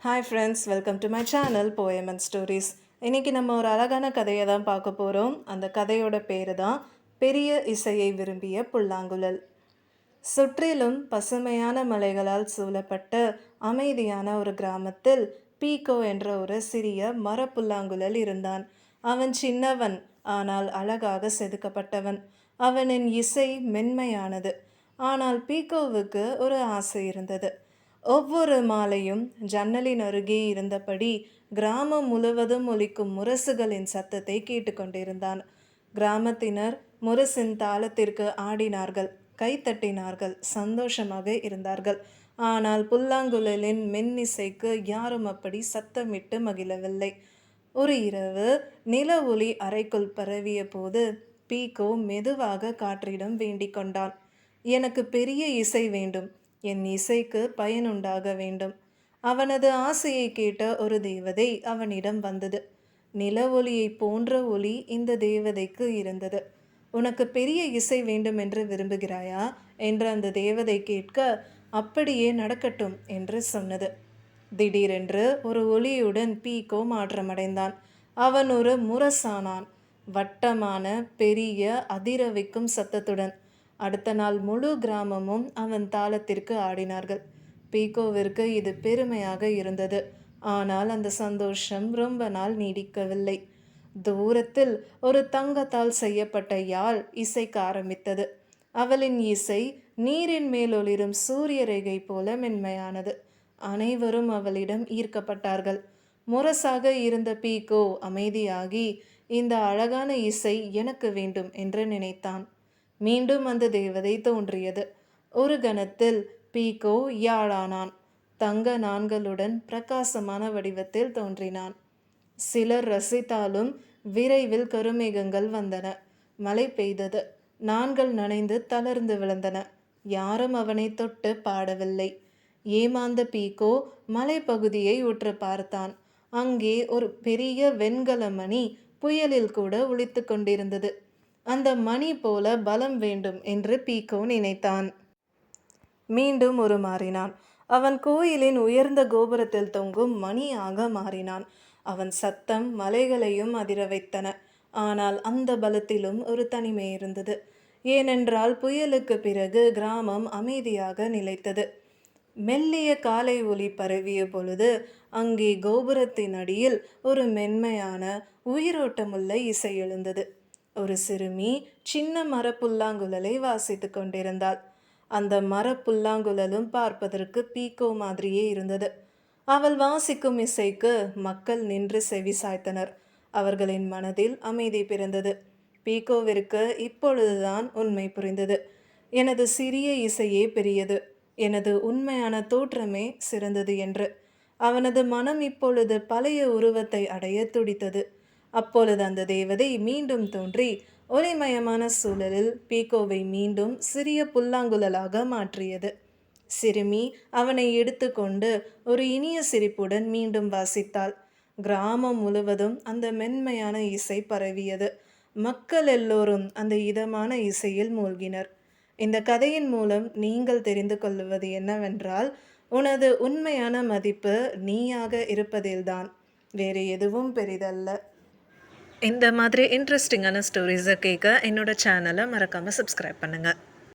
Hi friends welcome to my channel poem and stories இன்றைக்கி நம்ம ஒரு அழகான கதையை தான் பார்க்க போகிறோம் அந்த கதையோட பேர் தான் பெரிய இசையை விரும்பிய புல்லாங்குழல். சுற்றிலும் பசுமையான மலைகளால் சூழப்பட்ட அமைதியான ஒரு கிராமத்தில் பீகோ என்ற ஒரு சிறிய மரப்புல்லாங்குழல் இருந்தான். அவன் சின்னவன் ஆனால் அழகாக செதுக்கப்பட்டவன். அவனின் இசை மென்மையானது. ஆனால் பீகோவுக்கு ஒரு ஆசை இருந்தது. ஒவ்வொரு மாலையும் ஜன்னலின் அருகே இருந்தபடி கிராமம் முழுவதும் ஒலிக்கும் முரசுகளின் சத்தத்தை கேட்டுக்கொண்டிருந்தான். கிராமத்தினர் முரசின் தாளத்திற்கு ஆடினார்கள் கைத்தட்டினார்கள் சந்தோஷமாக இருந்தார்கள். ஆனால் புல்லாங்குழலின் மென்னிசைக்கு யாரும் அப்படி சத்தமிட்டு மகிழவில்லை. ஒரு இரவு நில ஒளி அறைக்குள் பரவிய போது பீகோ மெதுவாக காற்றிடம் வேண்டிக் கொண்டான். எனக்கு பெரிய இசை வேண்டும் என் இசைக்கு பயனுண்டாக வேண்டும். அவனது ஆசையை கேட்ட ஒரு தேவதை அவனிடம் வந்தது. நில ஒளியைப் போன்ற ஒளி இந்த தேவதைக்கு இருந்தது. உனக்கு பெரிய இசை வேண்டும் என்று விரும்புகிறாயா? என்று அந்த தேவதை கேட்க அப்படியே நடக்கட்டும் என்று சொன்னது. திடீரென்று ஒரு ஒளியுடன் பீகோ மாற்றமடைந்தான். அவன் ஒரு முரசானான். வட்டமான பெரிய அதிர வைக்கும் சத்தத்துடன் அடுத்த நாள் முழு கிராமமும் அவன் தாளத்திற்கு ஆடினார்கள். பீகோவிற்கு இது பெருமையாக இருந்தது. ஆனால் அந்த சந்தோஷம் ரொம்ப நாள் நீடிக்கவில்லை. தூரத்தில் ஒரு தங்கத்தால் செய்யப்பட்ட யாழ் இசைக்க ஆரம்பித்தது. அவளின் இசை நீரின் மேலொளிரும் சூரிய ரேகை போல மென்மையானது. அனைவரும் அவளிடம் ஈர்க்கப்பட்டார்கள். முரசாக இருந்த பீகோ அமைதியாகி இந்த அழகான இசை எனக்கு வேண்டும் என்று நினைத்தான். மீண்டும் அந்த தேவதை தோன்றியது. ஒரு கணத்தில் பீகோ யாழானான். தங்க நான்களுடன் பிரகாசமான வடிவத்தில் தோன்றினான். சிலர் ரசித்தாலும் விரைவில் கருமேகங்கள் வந்தன. மழை பெய்தது. நான்கள் நனைந்து தளர்ந்து விழுந்தன. யாரும் அவனை தொட்டு பாடவில்லை. ஏமாந்த பீகோ மலைப்பகுதியை உற்று பார்த்தான். அங்கே ஒரு பெரிய வெண்கல மணி புயலில் கூட ஒழித்து கொண்டிருந்தது. அந்த மணி போல பலம் வேண்டும் என்று பீக்கோ நினைத்தான். மீண்டும் ஒரு மாறினான். அவன் கோயிலின் உயர்ந்த கோபுரத்தில் தொங்கும் மணியாக மாறினான். அவன் சத்தம் மலைகளையும் அதிர வைத்தன. ஆனால் அந்த பலத்திலும் ஒரு தனிமை இருந்தது. ஏனென்றால் புயலுக்கு பிறகு கிராமம் அமைதியாக நிலைத்தது. மெல்லிய காலை ஒளி பரவிய பொழுது அங்கே கோபுரத்தின் அடியில் ஒரு மென்மையான உயிரோட்டமுள்ள இசை எழுந்தது. ஒரு சிறுமி சின்ன மரப்புல்லாங்குழலை வாசித்து கொண்டிருந்தாள். அந்த மரப்புல்லாங்குழலும் பார்ப்பதற்கு பீக்கோ மாதிரியே இருந்தது. அவள் வாசிக்கும் இசைக்கு மக்கள் நின்று செவி சாய்த்தனர். அவர்களின் மனதில் அமைதி பிறந்தது. பீக்கோவிற்கு இப்பொழுதுதான் உண்மை புரிந்தது. எனது சிறிய இசையே பெரியது. எனது உண்மையான தோற்றமே சிறந்தது என்று. அவனது மனம் இப்பொழுது பழைய உருவத்தை அடைய துடித்தது. அப்பொழுது அந்த தேவதை மீண்டும் தோன்றி ஒளிமயமான சூழலில் பீகோவை மீண்டும் சிறிய புல்லாங்குழலாக மாற்றியது. சிறுமி அவனை எடுத்துக்கொண்டு ஒரு இனிய சிரிப்புடன் மீண்டும் வாசித்தாள். கிராமம் முழுவதும் அந்த மென்மையான இசை பரவியது. மக்கள் எல்லோரும் அந்த இதமான இசையில் மூழ்கினர். இந்த கதையின் மூலம் நீங்கள் தெரிந்து கொள்வது என்னவென்றால் உனது உண்மையான மதிப்பு நீயாக இருப்பதில்தான். வேறு எதுவும் பெரிதல்ல. இந்த மாதிரி இன்ட்ரெஸ்டிங்கான ஸ்டோரிஸை கேட்க என்னோட சேனலை மறக்காமல் சப்ஸ்கிரைப் பண்ணுங்கள்